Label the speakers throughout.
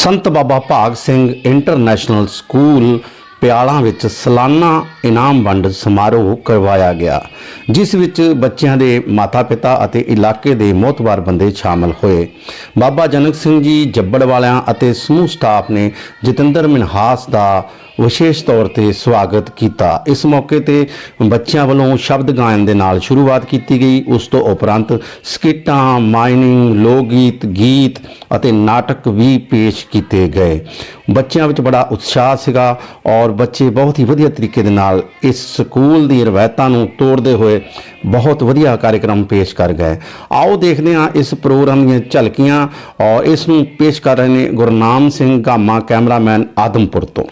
Speaker 1: ਸੰਤ ਬਾਬਾ ਭਾਗ Singh international school ਪਿਆਲਾਂ ਵਿੱਚ ਸਾਲਾਨਾ ਇਨਾਮ ਵੰਡ ਸਮਾਰੋਹ ਕਰਵਾਇਆ ਗਿਆ, ਜਿਸ ਵਿੱਚ ਬੱਚਿਆਂ ਦੇ ਮਾਤਾ-ਪਿਤਾ ਅਤੇ ਇਲਾਕੇ ਦੇ ਮੋਤਬਾਰ ਬੰਦੇ ਸ਼ਾਮਲ ਹੋਏ। ਬਾਬਾ ਜਨਕ ਸਿੰਘ ਜੀ ਜੱਬੜ ਵਾਲਿਆਂ ਅਤੇ ਸਮੂਹ ਸਟਾਫ ਨੇ ਜਤਿੰਦਰ ਮਿਨਹਾਸ ਦਾ ਵਿਸ਼ੇਸ਼ ਤੌਰ ਤੇ ਸਵਾਗਤ ਕੀਤਾ। ਇਸ ਮੌਕੇ ਤੇ ਬੱਚਿਆਂ ਵੱਲੋਂ ਸ਼ਬਦ ਗਾਇਨ ਦੇ ਨਾਲ ਸ਼ੁਰੂਆਤ ਕੀਤੀ ਗਈ। ਉਸ ਤੋਂ ਉਪਰੰਤ ਸਕਿੱਟਾਂ, ਮਾਈਨਿੰਗ ਲੋਕ ਗੀਤ ਗੀਤ ਅਤੇ ਨਾਟਕ ਵੀ ਪੇਸ਼ ਕੀਤੇ ਗਏ। ਬੱਚਿਆਂ ਵਿੱਚ ਬੜਾ ਉਤਸ਼ਾਹ ਸੀਗਾ ਔਰ ਬੱਚੇ ਬਹੁਤ ਹੀ ਵਧੀਆ ਤਰੀਕੇ ਦੇ ਨਾਲ ਇਸ ਸਕੂਲ ਦੀ ਰਵਾਇਤਾਂ ਨੂੰ ਤੋੜਦੇ ਹੋਏ ਬਹੁਤ ਵਧੀਆ ਕਾਰਜਕ੍ਰਮ ਪੇਸ਼ ਕਰ ਗਏ। ਆਓ ਦੇਖਦੇ ਹਾਂ ਇਸ ਪ੍ਰੋਗਰਾਮ ਦੀਆਂ ਝਲਕੀਆਂ ਔਰ ਇਸ ਨੂੰ ਪੇਸ਼ ਕਰ ਰਹੇ ਨੇ ਗੁਰਨਾਮ ਸਿੰਘ ਗਾਮਾ ਕੈਮਰਾਮੈਨ ਆਦਮਪੁਰ ਤੋਂ।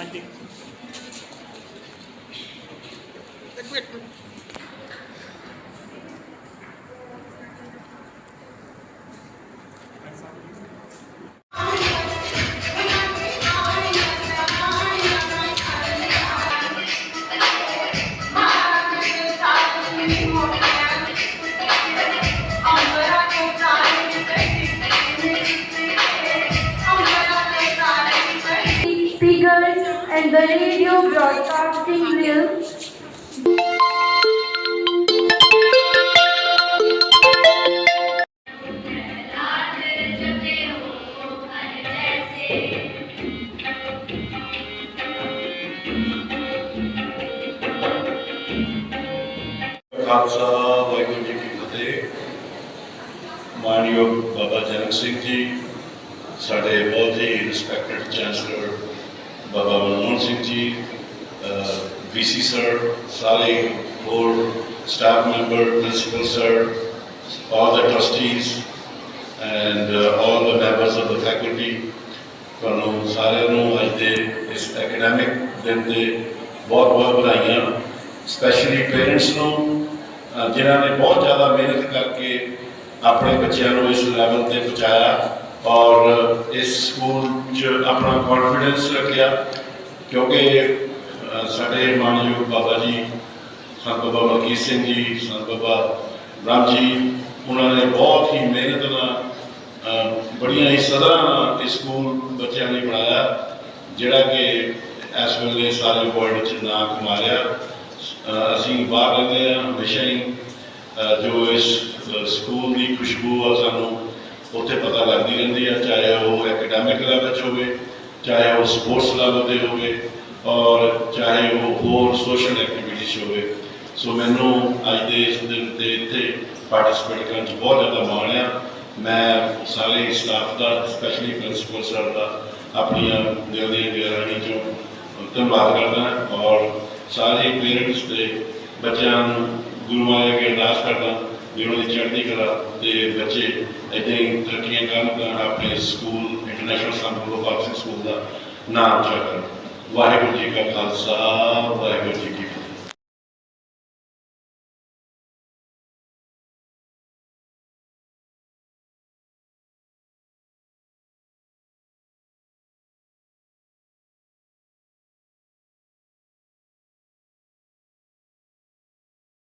Speaker 2: ਹਾਂਜੀ
Speaker 3: ਇੱਕ minute the radio broadcasting will
Speaker 4: Khalsa Waheguru ji ਕੀ ਫਤਿਹ। ਮਾਨਯੋਗ ਬਾਬਾ ਜਨਕ ਸਿੰਘ ਜੀ, ਸਾਡੇ ਬਹੁਤ ਹੀ respected chancellor Baba Manmohan Singh ji VC sir ਸਾਰੇ ਹੋਰ staff member principal sir all the trustees and uh, all the members of the faculty. ਤੁਹਾਨੂੰ ਸਾਰਿਆਂ ਨੂੰ ਅੱਜ ਦੇ ਇਸ ਐਕੈਡੈਮਿਕ ਦਿਨ 'ਤੇ ਬਹੁਤ ਬਹੁਤ ਵਧਾਈਆਂ ਸਪੈਸ਼ਲੀ ਪੇਰੈਂਟਸ ਨੂੰ ਜਿਨ੍ਹਾਂ ਨੇ ਬਹੁਤ ਜ਼ਿਆਦਾ ਮਿਹਨਤ ਕਰਕੇ ਆਪਣੇ ਬੱਚਿਆਂ ਨੂੰ ਇਸ ਲੈਵਲ ਤੇ ਪਹੁੰਚਾਇਆ। ਔਰ ਇਸ ਸਕੂਲ 'ਚ ਆਪਣਾ ਕੌਨਫੀਡੈਂਸ ਰੱਖਿਆ, ਕਿਉਂਕਿ ਸਾਡੇ ਮਾਨਯੋਗ ਬਾਬਾ ਜੀ, ਸੰਤ ਬਾਬਾ ਮਲਕੀਤ ਸਿੰਘ ਜੀ, ਸੰਤ ਬਾਬਾ ਰਾਮ ਜੀ, ਉਹਨਾਂ ਨੇ ਬਹੁਤ ਹੀ ਮਿਹਨਤ ਨਾਲ ਬੜੀਆਂ ਹੀ ਸਦਾ ਨਾਲ ਇਹ ਸਕੂਲ ਬੱਚਿਆਂ ਲਈ ਬਣਾਇਆ, ਜਿਹੜਾ ਕਿ ਇਸ ਵੇਲੇ ਸਾਰੇ ਵਰਲਡ 'ਚ ਨਾਮ ਕਮਾ ਰਿਹਾ ਅਸੀਂ ਬਾਹਰ ਰਹਿੰਦੇ ਹਾਂ, ਹਮੇਸ਼ਾ ਹੀ ਜੋ ਇਸ ਸਕੂਲ ਦੀ ਖੁਸ਼ਬੂ ਆ ਸਾਨੂੰ ਉੱਥੇ ਪਤਾ ਲੱਗਦੀ ਰਹਿੰਦੀ ਆ, ਚਾਹੇ ਉਹ ਐਕੈਡੈਮਿਕ ਲੈਵਲ 'ਚ ਹੋਵੇ, ਚਾਹੇ ਉਹ ਸਪੋਰਟਸ ਲੈਵਲ ਤੇ ਹੋਵੇ, ਔਰ ਚਾਹੇ ਉਹ ਹੋਰ ਸੋਸ਼ਲ ਐਕਟੀਵਿਟੀ 'ਚ ਹੋਵੇ। ਸੋ ਮੈਨੂੰ ਅੱਜ ਦੇ ਇਸ ਦਿਨ ਤੇ ਇੱਥੇ ਪਾਰਟਿਸਿਪੇਟ ਕਰਨ 'ਚ ਬਹੁਤ ਜ਼ਿਆਦਾ ਮਾਣ ਆ। ਮੈਂ ਸਾਰੇ ਸਟਾਫ ਦਾ ਸਪੈਸ਼ਲੀ ਪ੍ਰਿੰਸੀਪਲ ਸਰ ਦਾ, ਆਪਣੀਆਂ ਦਿਲ ਦੀਆਂ ਗਹਿਰਾਈਆਂ ਚੋਂ ਧੰਨਵਾਦ ਕਰਦਾ ਔਰ ਸਾਰੇ ਪੇਰੈਂਟਸ ਦੇ ਬੱਚਿਆਂ ਨੂੰ ਗੁਰੂ ਮਾਇਆ ਅੱਗੇ ਅਰਦਾਸ ਕਰਦਾ ਵੀ ਉਹਨਾਂ ਦੀ ਚੜ੍ਹਦੀ ਕਲਾ ਤੇ ਬੱਚੇ ਇੱਦਾਂ ਹੀ ਤਰੱਕੀਆਂ ਕਰਨ ਤਾਂ ਆਪਣੇ ਸਕੂਲ ਇੰਟਰਨੈਸ਼ਨਲ ਸੰਤ ਗੋਪਾਲ ਸਕੂਲ ਦਾ ਨਾਮ ਉੱਚਾ ਕਰਨ ਵਾਹਿਗੁਰੂ ਜੀ ਕਾ ਖਾਲਸਾ, ਵਾਹਿਗੁਰੂ ਜੀ